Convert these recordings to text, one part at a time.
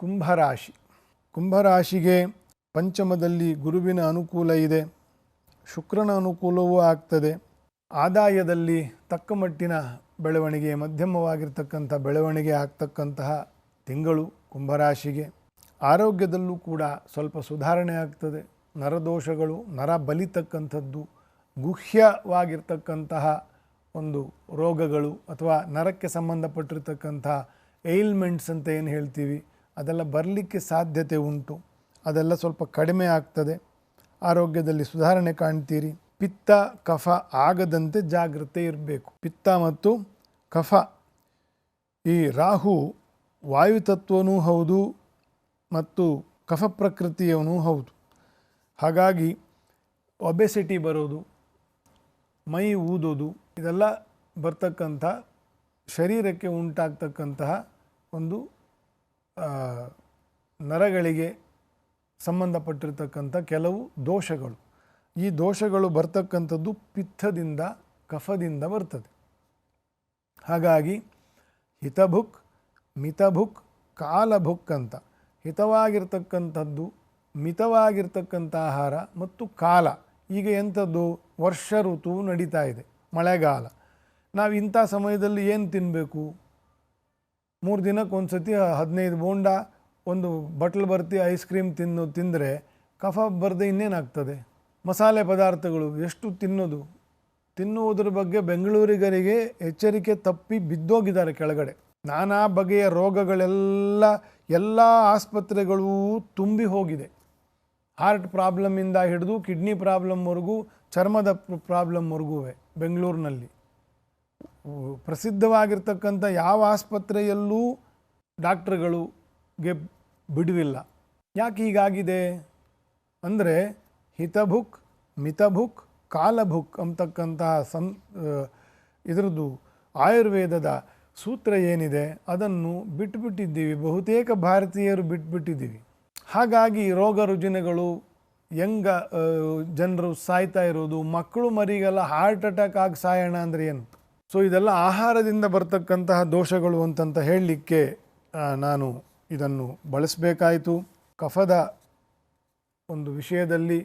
ಕುಂಭರಾಶಿ. ಕುಂಭರಾಶಿಗೆ ಪಂಚಮದಲ್ಲಿ ಗುರುವಿನ ಅನುಕೂಲ ಇದೆ. ಶುಕ್ರನ ಅನುಕೂಲವೂ ಆಗ್ತದೆ. ಆದಾಯದಲ್ಲಿ ತಕ್ಕ ಮಟ್ಟಿನ ಬೆಳವಣಿಗೆ, ಮಧ್ಯಮವಾಗಿರ್ತಕ್ಕಂಥ ಬೆಳವಣಿಗೆ ಆಗ್ತಕ್ಕಂತಹ ತಿಂಗಳು ಕುಂಭರಾಶಿಗೆ. ಆರೋಗ್ಯದಲ್ಲೂ ಕೂಡ ಸ್ವಲ್ಪ ಸುಧಾರಣೆ ಆಗ್ತದೆ. ನರದೋಷಗಳು, ನರ ಬಲಿತಕ್ಕಂಥದ್ದು ಗುಹ್ಯವಾಗಿರ್ತಕ್ಕಂತಹ ಒಂದು ರೋಗಗಳು ಅಥವಾ ನರಕ್ಕೆ ಸಂಬಂಧಪಟ್ಟಿರ್ತಕ್ಕಂಥ ಏಲ್ಮೆಂಟ್ಸ್ ಅಂತ ಏನು ಹೇಳ್ತೀವಿ? ಅದೆಲ್ಲ ಬರಲಿಕ್ಕೆ ಸಾಧ್ಯತೆ ಉಂಟು. ಅದೆಲ್ಲ ಸ್ವಲ್ಪ ಕಡಿಮೆ ಆಗ್ತದೆ. ಆರೋಗ್ಯದಲ್ಲಿ ಸುಧಾರಣೆ ಕಾಣ್ತೀರಿ. ಪಿತ್ತ, ಕಫ ಆಗದಂತೆ ಜಾಗ್ರತೆ ಇರಬೇಕು. ಪಿತ್ತ ಮತ್ತು ಕಫ. ಈ ರಾಹು ವಾಯುತತ್ವನೂ ಹೌದು ಮತ್ತು ಕಫ ಪ್ರಕೃತಿಯವನೂ ಹೌದು. ಹಾಗಾಗಿ ಒಬೆಸಿಟಿ ಬರೋದು, ಮೈ ಊದೋದು, ಇದೆಲ್ಲ ಬರ್ತಕ್ಕಂಥ ಶರೀರಕ್ಕೆ ಉಂಟಾಗ್ತಕ್ಕಂತಹ ಒಂದು ನರಗಳಿಗೆ ಸಂಬಂಧಪಟ್ಟಿರ್ತಕ್ಕಂಥ ಕೆಲವು ದೋಷಗಳು. ಈ ದೋಷಗಳು ಬರ್ತಕ್ಕಂಥದ್ದು ಪಿತ್ತದಿಂದ, ಕಫದಿಂದ ಬರ್ತದೆ. ಹಾಗಾಗಿ ಹಿತಭುಕ್, ಮಿತಭುಕ್, ಕಾಲಭುಕ್ ಅಂತ ಹಿತವಾಗಿರ್ತಕ್ಕಂಥದ್ದು, ಮಿತವಾಗಿರ್ತಕ್ಕಂಥ ಆಹಾರ ಮತ್ತು ಕಾಲ. ಈಗ ಎಂಥದ್ದು? ವರ್ಷ ಋತು ನಡೀತಾ ಇದೆ, ಮಳೆಗಾಲ. ನಾವು ಇಂಥ ಸಮಯದಲ್ಲಿ ಏನು ತಿನ್ನಬೇಕು ಮೂರು ದಿನಕ್ಕೆ ಒಂದು ಸತಿ ಹದಿನೈದು ಬೋಂಡ ಒಂದು ಬಟ್ಲು ಬರ್ತಿ ಐಸ್ ಕ್ರೀಮ್ ತಿನ್ನು, ತಿಂದರೆ ಕಫ ಬರದೆ ಇನ್ನೇನಾಗ್ತದೆ? ಮಸಾಲೆ ಪದಾರ್ಥಗಳು ಎಷ್ಟು ತಿನ್ನೋದು? ತಿನ್ನುವುದರ ಬಗ್ಗೆ ಬೆಂಗಳೂರಿಗರಿಗೆ ಎಚ್ಚರಿಕೆ ತಪ್ಪಿ ಬಿದ್ದೋಗಿದ್ದಾರೆ ಕೆಳಗಡೆ. ನಾನಾ ಬಗೆಯ ರೋಗಗಳೆಲ್ಲ ಎಲ್ಲ ಆಸ್ಪತ್ರೆಗಳೂ ತುಂಬಿ ಹೋಗಿದೆ. ಹಾರ್ಟ್ ಪ್ರಾಬ್ಲಮ್ಮಿಂದ ಹಿಡಿದು ಕಿಡ್ನಿ ಪ್ರಾಬ್ಲಮ್ವರೆಗೂ ಚರ್ಮದ ಪ್ರಾಬ್ಲಮ್ವರೆಗೂ ಬೆಂಗಳೂರಿನಲ್ಲಿ. ಪ್ರಸಿದ್ಧವಾಗಿರ್ತಕ್ಕಂಥ ಯಾವ ಆಸ್ಪತ್ರೆಯಲ್ಲೂ ಡಾಕ್ಟ್ರುಗಳಿಗೆ ಬಿಡುವಿಲ್ಲ. ಯಾಕೆ ಹೀಗಾಗಿದೆ? ಅಂದರೆ ಹಿತಭುಕ್, ಮಿತಭುಕ್, ಕಾಲಭುಕ್ ಅಂತಕ್ಕಂತಹ ಸಂ ಇದರದ್ದು ಆಯುರ್ವೇದದ ಸೂತ್ರ ಏನಿದೆ ಅದನ್ನು ಬಿಟ್ಟುಬಿಟ್ಟಿದ್ದೀವಿ ಬಹುತೇಕ ಭಾರತೀಯರು ಬಿಟ್ಬಿಟ್ಟಿದ್ದೀವಿ. ಹಾಗಾಗಿ ರೋಗ ರುಜಿನಗಳು, ಯಂಗ ಜನರು ಸಾಯ್ತಾ ಇರೋದು, ಮಕ್ಕಳು ಮರಿಗೆಲ್ಲ ಹಾರ್ಟ್ ಅಟ್ಯಾಕ್ ಆಗಿ ಸಾಯೋಣ ಅಂದರೆ ಏನು? ಸೊ ಇದೆಲ್ಲ ಆಹಾರದಿಂದ ಬರ್ತಕ್ಕಂತಹ ದೋಷಗಳು ಅಂತಂತ ಹೇಳಲಿಕ್ಕೆ ನಾನು ಇದನ್ನು ಬಳಸಬೇಕಾಯಿತು. ಕಫದ ಒಂದು ವಿಷಯದಲ್ಲಿ,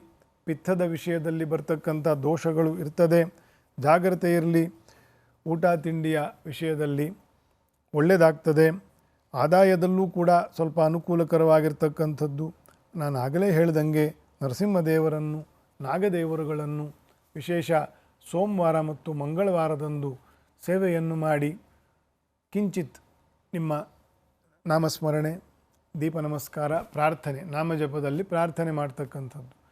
ಪಿತ್ತದ ವಿಷಯದಲ್ಲಿ ಬರ್ತಕ್ಕಂಥ ದೋಷಗಳು ಇರ್ತದೆ. ಜಾಗ್ರತೆ ಇರಲಿ. ಊಟ ತಿಂಡಿಯ ವಿಷಯದಲ್ಲಿ ಒಳ್ಳೆಯದಾಗ್ತದೆ ಆದಾಯದಲ್ಲೂ ಕೂಡ ಸ್ವಲ್ಪ ಅನುಕೂಲಕರವಾಗಿರ್ತಕ್ಕಂಥದ್ದು. ನಾನು ಆಗಲೇ ಹೇಳ್ದಂಗೆ ನರಸಿಂಹದೇವರನ್ನು, ನಾಗದೇವರುಗಳನ್ನು ವಿಶೇಷ ಸೋಮವಾರ ಮತ್ತು ಮಂಗಳವಾರದಂದು ಸೇವೆಯನ್ನು ಮಾಡಿ ಕಿಂಚಿತ್ ನಿಮ್ಮ ನಾಮಸ್ಮರಣೆ, ದೀಪ ನಮಸ್ಕಾರ, ಪ್ರಾರ್ಥನೆ, ನಾಮಜಪದಲ್ಲಿ ಪ್ರಾರ್ಥನೆ ಮಾಡ್ತಕ್ಕಂಥದ್ದು.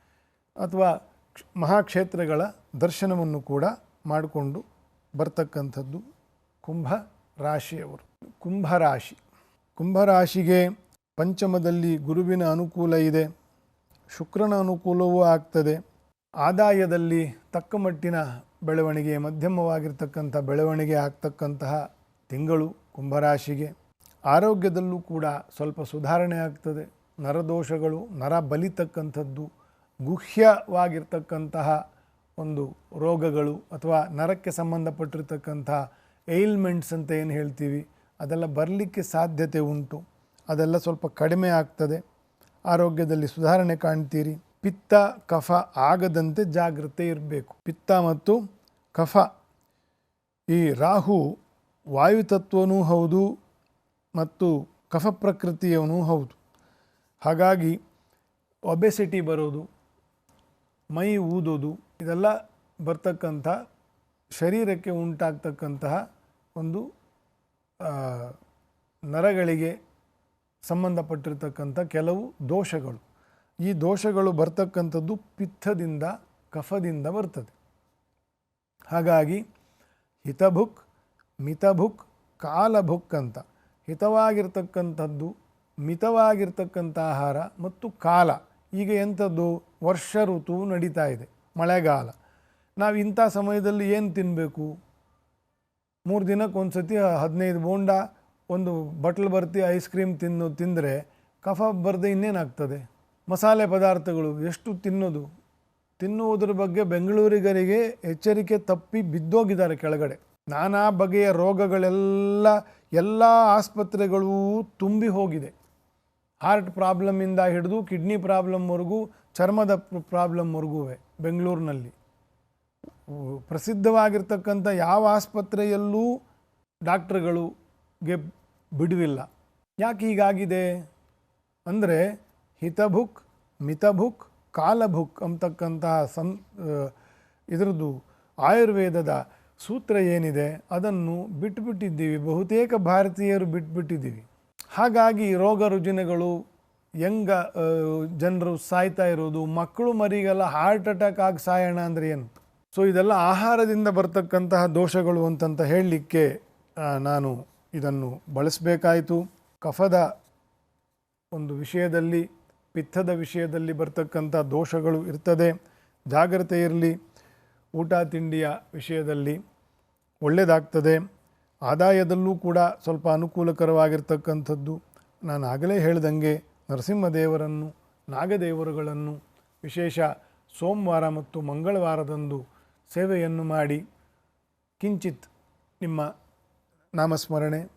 ಅಥವಾ ಕ್ಷ- ಮಹಾಕ್ಷೇತ್ರಗಳ ದರ್ಶನವನ್ನು ಕೂಡ ಮಾಡಿಕೊಂಡು ಬರ್ತಕ್ಕಂಥದ್ದು ಕುಂಭ ರಾಶಿಯವರು. ಕುಂಭರಾಶಿ ಕುಂಭರಾಶಿಗೆ ಪಂಚಮದಲ್ಲಿ ಗುರುವಿನ ಅನುಕೂಲ ಇದೆ. ಶುಕ್ರನ ಅನುಕೂಲವೂ ಆಗ್ತದೆ. ಆದಾಯದಲ್ಲಿ ತಕ್ಕಮಟ್ಟಿನ ಬೆಳವಣಿಗೆ, ಮಧ್ಯಮವಾಗಿರ್ತಕ್ಕಂಥ ಬೆಳವಣಿಗೆ ಆಗ್ತಕ್ಕಂತಹ ತಿಂಗಳು ಕುಂಭರಾಶಿಗೆ ಆರೋಗ್ಯದಲ್ಲೂ ಕೂಡ ಸ್ವಲ್ಪ ಸುಧಾರಣೆ ಆಗ್ತದೆ. ನರದೋಷಗಳು, ನರ ಬಲಿತಕ್ಕಂಥದ್ದು ಗುಹ್ಯವಾಗಿರ್ತಕ್ಕಂತಹ ಒಂದು ರೋಗಗಳು ಅಥವಾ ನರಕ್ಕೆ ಸಂಬಂಧಪಟ್ಟಿರ್ತಕ್ಕಂಥ ಏಲ್ಮೆಂಟ್ಸ್ ಅಂತ ಏನು ಹೇಳ್ತೀವಿ, ಅದೆಲ್ಲ ಬರಲಿಕ್ಕೆ ಸಾಧ್ಯತೆ ಉಂಟು. ಅದೆಲ್ಲ ಸ್ವಲ್ಪ ಕಡಿಮೆ ಆಗ್ತದೆ. ಆರೋಗ್ಯದಲ್ಲಿ ಸುಧಾರಣೆ ಕಾಣ್ತೀರಿ. ಪಿತ್ತ, ಕಫ ಆಗದಂತೆ ಜಾಗ್ರತೆ ಇರಬೇಕು. ಪಿತ್ತ ಮತ್ತು ಕಫ. ಈ ರಾಹು ವಾಯುತತ್ವನೂ ಹೌದು ಮತ್ತು ಕಫ ಪ್ರಕೃತಿಯವನೂ ಹೌದು. ಹಾಗಾಗಿ ಒಬೆಸಿಟಿ ಬರೋದು, ಮೈ ಊದೋದು, ಇದೆಲ್ಲ ಬರ್ತಕ್ಕಂಥ ಶರೀರಕ್ಕೆ ಉಂಟಾಗ್ತಕ್ಕಂತಹ ಒಂದು ನರಗಳಿಗೆ ಸಂಬಂಧಪಟ್ಟಿರ್ತಕ್ಕಂಥ ಕೆಲವು ದೋಷಗಳು. ಈ ದೋಷಗಳು ಬರ್ತಕ್ಕಂಥದ್ದು ಪಿತ್ತದಿಂದ, ಕಫದಿಂದ ಬರ್ತದೆ. ಹಾಗಾಗಿ ಹಿತಭುಕ್, ಮಿತಭುಕ್, ಕಾಲಭುಕ್ ಅಂತ ಹಿತವಾಗಿರ್ತಕ್ಕಂಥದ್ದು, ಮಿತವಾಗಿರ್ತಕ್ಕಂಥ ಆಹಾರ ಮತ್ತು ಕಾಲ. ಈಗ ಎಂಥದ್ದು? ವರ್ಷ ಋತು ನಡೀತಾ ಇದೆ, ಮಳೆಗಾಲ. ನಾವು ಇಂಥ ಸಮಯದಲ್ಲಿ ಏನು ತಿನ್ನಬೇಕು ಮೂರು ದಿನಕ್ಕೆ ಒಂದು ಸತಿ ಹದಿನೈದು ಬೋಂಡ, ಒಂದು ಬಟ್ಲು ಬರ್ತಿ ಐಸ್ ಕ್ರೀಮ್ ತಿನ್ನು, ತಿಂದರೆ ಕಫ ಬರದೆ ಇನ್ನೇನಾಗ್ತದೆ? ಮಸಾಲೆ ಪದಾರ್ಥಗಳು ಎಷ್ಟು ತಿನ್ನೋದು? ತಿನ್ನುವುದರ ಬಗ್ಗೆ ಬೆಂಗಳೂರಿಗರಿಗೆ ಎಚ್ಚರಿಕೆ ತಪ್ಪಿ ಬಿದ್ದೋಗಿದ್ದಾರೆ ಕೆಳಗಡೆ. ನಾನಾ ಬಗೆಯ ರೋಗಗಳೆಲ್ಲ ಎಲ್ಲ ಆಸ್ಪತ್ರೆಗಳೂ ತುಂಬಿ ಹೋಗಿದೆ. ಹಾರ್ಟ್ ಪ್ರಾಬ್ಲಮ್ಮಿಂದ ಹಿಡಿದು ಕಿಡ್ನಿ ಪ್ರಾಬ್ಲಮ್ವರೆಗೂ ಚರ್ಮದ ಪ್ರಾಬ್ಲಮ್ವರೆಗೂ ಬೆಂಗಳೂರಿನಲ್ಲಿ. ಪ್ರಸಿದ್ಧವಾಗಿರ್ತಕ್ಕಂಥ ಯಾವ ಆಸ್ಪತ್ರೆಯಲ್ಲೂ ಡಾಕ್ಟ್ರುಗಳಿಗೆ ಬಿಡುವಿಲ್ಲ. ಯಾಕೆ ಹೀಗಾಗಿದೆ? ಅಂದರೆ ಹಿತಭುಕ್, ಮಿತಭುಕ್, ಕಾಲಭುಕ್ ಅಂತಕ್ಕಂತಹ ಸಂ ಇದರದ್ದು ಆಯುರ್ವೇದದ ಸೂತ್ರ ಏನಿದೆ ಅದನ್ನು ಬಿಟ್ಟುಬಿಟ್ಟಿದ್ದೀವಿ ಬಹುತೇಕ ಭಾರತೀಯರು ಬಿಟ್ಬಿಟ್ಟಿದ್ದೀವಿ. ಹಾಗಾಗಿ ರೋಗ ರುಜಿನಗಳು ಹೆಂಗ ಜನರು ಸಾಯ್ತಾ ಇರೋದು, ಮಕ್ಕಳು ಮರಿಗೆಲ್ಲ ಹಾರ್ಟ್ ಅಟ್ಯಾಕ್ ಆಗಿ ಸಾಯೋಣ ಅಂದರೆ ಏನು? ಸೊ, ಇದೆಲ್ಲ ಆಹಾರದಿಂದ ಬರ್ತಕ್ಕಂತಹ ದೋಷಗಳು ಅಂತಂತ ಹೇಳಲಿಕ್ಕೆ ನಾನು ಇದನ್ನು ಬಳಸಬೇಕಾಯಿತು. ಕಫದ ಒಂದು ವಿಷಯದಲ್ಲಿ ಪಿತ್ತದ ವಿಷಯದಲ್ಲಿ ಬರ್ತಕ್ಕಂಥ ದೋಷಗಳು ಇರ್ತದೆ. ಜಾಗ್ರತೆ ಇರಲಿ. ಊಟ ತಿಂಡಿಯ ವಿಷಯದಲ್ಲಿ ಒಳ್ಳೆಯದಾಗ್ತದೆ ಆದಾಯದಲ್ಲೂ ಕೂಡ ಸ್ವಲ್ಪ ಅನುಕೂಲಕರವಾಗಿರ್ತಕ್ಕಂಥದ್ದು. ನಾನು ಆಗಲೇ ಹೇಳ್ದಂಗೆ ನರಸಿಂಹದೇವರನ್ನು, ನಾಗದೇವರುಗಳನ್ನು ವಿಶೇಷ ಸೋಮವಾರ ಮತ್ತು ಮಂಗಳವಾರದಂದು ಸೇವೆಯನ್ನು ಮಾಡಿ ಕಿಂಚಿತ್ ನಿಮ್ಮ ನಾಮಸ್ಮರಣೆ,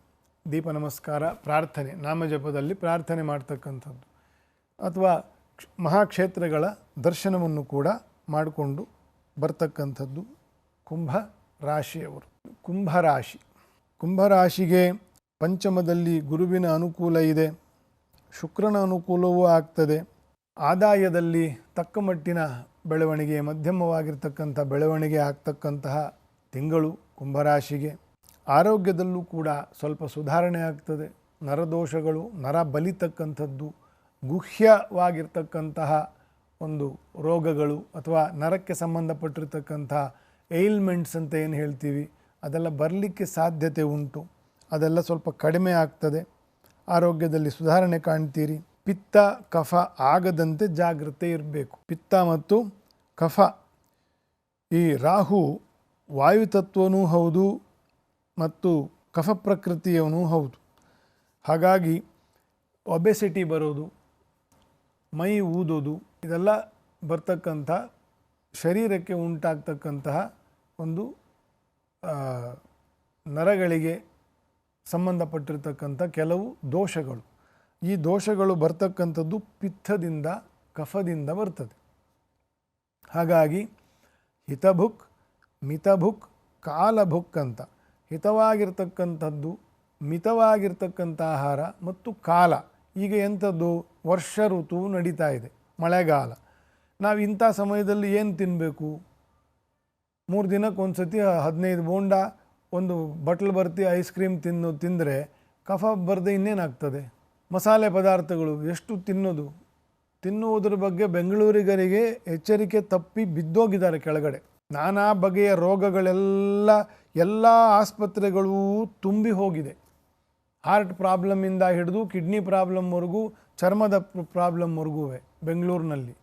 ದೀಪ ನಮಸ್ಕಾರ, ಪ್ರಾರ್ಥನೆ, ನಾಮಜಪದಲ್ಲಿ ಪ್ರಾರ್ಥನೆ ಮಾಡ್ತಕ್ಕಂಥದ್ದು. ಅಥವಾ ಕ್ಷ- ಮಹಾಕ್ಷೇತ್ರಗಳ ದರ್ಶನವನ್ನು ಕೂಡ ಮಾಡಿಕೊಂಡು ಬರ್ತಕ್ಕಂಥದ್ದು ಕುಂಭ ರಾಶಿಯವರು. ಕುಂಭರಾಶಿ ಕುಂಭರಾಶಿಗೆ ಪಂಚಮದಲ್ಲಿ ಗುರುವಿನ ಅನುಕೂಲ ಇದೆ. ಶುಕ್ರನ ಅನುಕೂಲವೂ ಆಗ್ತದೆ. ಆದಾಯದಲ್ಲಿ ತಕ್ಕ ಮಟ್ಟಿನ ಬೆಳವಣಿಗೆ, ಮಧ್ಯಮವಾಗಿರ್ತಕ್ಕಂಥ ಬೆಳವಣಿಗೆ ಆಗ್ತಕ್ಕಂತಹ ತಿಂಗಳು ಕುಂಭರಾಶಿಗೆ ಆರೋಗ್ಯದಲ್ಲೂ ಕೂಡ ಸ್ವಲ್ಪ ಸುಧಾರಣೆ ಆಗ್ತದೆ. ನರದೋಷಗಳು ನರ ಬಲಿತಕ್ಕಂಥದ್ದು ಗುಹ್ಯವಾಗಿರ್ತಕ್ಕಂತಹ ಒಂದು ರೋಗಗಳು ಅಥವಾ ನರಕ್ಕೆ ಸಂಬಂಧಪಟ್ಟಿರ್ತಕ್ಕಂಥ ಏಲ್ಮೆಂಟ್ಸ್ ಅಂತ ಏನು ಹೇಳ್ತೀವಿ, ಅದೆಲ್ಲ ಬರಲಿಕ್ಕೆ ಸಾಧ್ಯತೆ ಉಂಟು. ಅದೆಲ್ಲ ಸ್ವಲ್ಪ ಕಡಿಮೆ ಆಗ್ತದೆ. ಆರೋಗ್ಯದಲ್ಲಿ ಸುಧಾರಣೆ ಕಾಣ್ತೀರಿ. ಪಿತ್ತ, ಕಫ ಆಗದಂತೆ ಜಾಗ್ರತೆ ಇರಬೇಕು. ಪಿತ್ತ ಮತ್ತು ಕಫ. ಈ ರಾಹು ವಾಯುತತ್ವನೂ ಹೌದು ಮತ್ತು ಕಫ ಪ್ರಕೃತಿಯವನೂ ಹೌದು. ಹಾಗಾಗಿ ಒಬೆಸಿಟಿ ಬರೋದು ಮೈ ಊದೋದು, ಇದೆಲ್ಲ ಬರ್ತಕ್ಕಂಥ ಶರೀರಕ್ಕೆ ಉಂಟಾಗ್ತಕ್ಕಂತಹ ಒಂದು ನರಗಳಿಗೆ ಸಂಬಂಧಪಟ್ಟಿರ್ತಕ್ಕಂಥ ಕೆಲವು ದೋಷಗಳು. ಈ ದೋಷಗಳು ಬರ್ತಕ್ಕಂಥದ್ದು ಪಿತ್ತದಿಂದ, ಕಫದಿಂದ ಬರ್ತದೆ. ಹಾಗಾಗಿ ಹಿತಭುಕ್, ಮಿತಭುಕ್, ಕಾಲಭುಕ್ ಅಂತ, ಹಿತವಾಗಿರ್ತಕ್ಕಂಥದ್ದು, ಮಿತವಾಗಿರ್ತಕ್ಕಂಥ ಆಹಾರ ಮತ್ತು ಕಾಲ. ಈಗ ಎಂಥದ್ದು? ವರ್ಷ ಋತು ನಡೀತಾ ಇದೆ. ಮಳೆಗಾಲ. ನಾವು ಇಂಥ ಸಮಯದಲ್ಲಿ ಏನು ತಿನ್ನಬೇಕು ಮೂರು ದಿನಕ್ಕೆ ಒಂದು ಸತಿ ಹದಿನೈದು ಬೋಂಡ, ಒಂದು ಬಟ್ಲು ಬರ್ತಿ ಐಸ್ ಕ್ರೀಮ್ ತಿನ್ನು, ತಿಂದರೆ ಕಫ ಬರದೆ ಇನ್ನೇನಾಗ್ತದೆ? ಮಸಾಲೆ ಪದಾರ್ಥಗಳು ಎಷ್ಟು ತಿನ್ನೋದು? ತಿನ್ನುವುದರ ಬಗ್ಗೆ ಬೆಂಗಳೂರಿಗರಿಗೆ ಎಚ್ಚರಿಕೆ ತಪ್ಪಿ ಬಿದ್ದೋಗಿದ್ದಾರೆ ಕೆಳಗಡೆ. ನಾನಾ ಬಗೆಯ ರೋಗಗಳೆಲ್ಲ, ಎಲ್ಲ ಆಸ್ಪತ್ರೆಗಳೂ ತುಂಬಿ ಹೋಗಿದೆ. ಹಾರ್ಟ್ ಪ್ರಾಬ್ಲಮ್ಮಿಂದ ಹಿಡಿದು ಕಿಡ್ನಿ ಪ್ರಾಬ್ಲಮ್ವರೆಗೂ ಚರ್ಮದ ಪ್ರಾಬ್ಲಮ್ವರೆಗೂ ಬೆಂಗಳೂರಿನಲ್ಲಿ.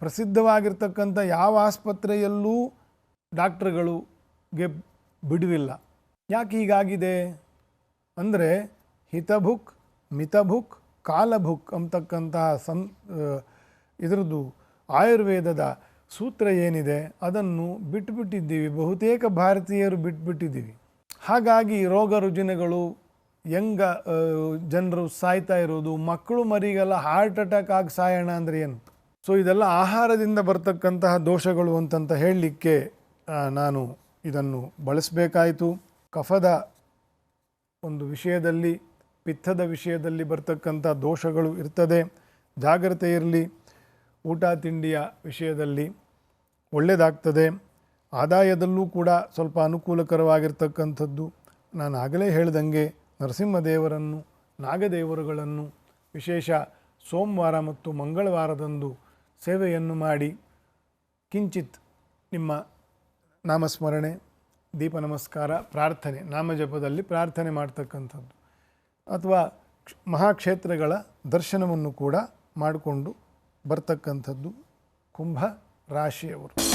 ಪ್ರಸಿದ್ಧವಾಗಿರ್ತಕ್ಕಂಥ ಯಾವ ಆಸ್ಪತ್ರೆಯಲ್ಲೂ ಡಾಕ್ಟ್ರುಗಳಿಗೆ ಬಿಡುವಿಲ್ಲ. ಯಾಕೆ ಹೀಗಾಗಿದೆ? ಅಂದರೆ ಹಿತಭುಕ್, ಮಿತಭುಕ್, ಕಾಲಭುಕ್ ಅಂತಕ್ಕಂತಹ ಸಂ ಇದರದ್ದು ಆಯುರ್ವೇದದ ಸೂತ್ರ ಏನಿದೆ, ಅದನ್ನು ಬಿಟ್ಬಿಟ್ಟಿದ್ದೀವಿ. ಬಹುತೇಕ ಭಾರತೀಯರು ಬಿಟ್ಬಿಟ್ಟಿದ್ದೀವಿ. ಹಾಗಾಗಿ ರೋಗ ರುಜಿನಗಳು ಹೆಂಗ ಜನರು ಸಾಯ್ತಾ ಇರೋದು, ಮಕ್ಕಳು ಮರಿಗೆಲ್ಲ ಹಾರ್ಟ್ ಅಟ್ಯಾಕ್ ಆಗಿ ಸಾಯೋಣ ಅಂದರೆ ಏನು? ಸೊ ಇದೆಲ್ಲ ಆಹಾರದಿಂದ ಬರ್ತಕ್ಕಂತಹ ದೋಷಗಳು ಅಂತಂತ ಹೇಳಲಿಕ್ಕೆ ನಾನು ಇದನ್ನು ಬಳಸಬೇಕಾಯಿತು. ಕಫದ ಒಂದು ವಿಷಯದಲ್ಲಿ, ಪಿತ್ತದ ವಿಷಯದಲ್ಲಿ ಬರ್ತಕ್ಕಂಥ ದೋಷಗಳು ಇರ್ತದೆ. ಜಾಗ್ರತೆ ಇರಲಿ. ಊಟ, ತಿಂಡಿಯ ವಿಷಯದಲ್ಲಿ ಒಳ್ಳೆಯದಾಗ್ತದೆ ಆದಾಯದಲ್ಲೂ ಕೂಡ ಸ್ವಲ್ಪ ಅನುಕೂಲಕರವಾಗಿರ್ತಕ್ಕಂಥದ್ದು. ನಾನು ಆಗಲೇ ಹೇಳ್ದಂಗೆ ನರಸಿಂಹದೇವರನ್ನು, ನಾಗದೇವರುಗಳನ್ನು ವಿಶೇಷ ಸೋಮವಾರ ಮತ್ತು ಮಂಗಳವಾರದಂದು ಸೇವೆಯನ್ನು ಮಾಡಿ ಕಿಂಚಿತ್ ನಿಮ್ಮ ನಾಮಸ್ಮರಣೆ, ದೀಪ ನಮಸ್ಕಾರ, ಪ್ರಾರ್ಥನೆ, ನಾಮಜಪದಲ್ಲಿ ಪ್ರಾರ್ಥನೆ ಮಾಡ್ತಕ್ಕಂಥದ್ದು. ಅಥವಾ ಕ್ಷ- ಮಹಾಕ್ಷೇತ್ರಗಳ ದರ್ಶನವನ್ನು ಕೂಡ ಮಾಡಿಕೊಂಡು ಬರ್ತಕ್ಕಂಥದ್ದು ಕುಂಭ ರಾಶಿಯವರು.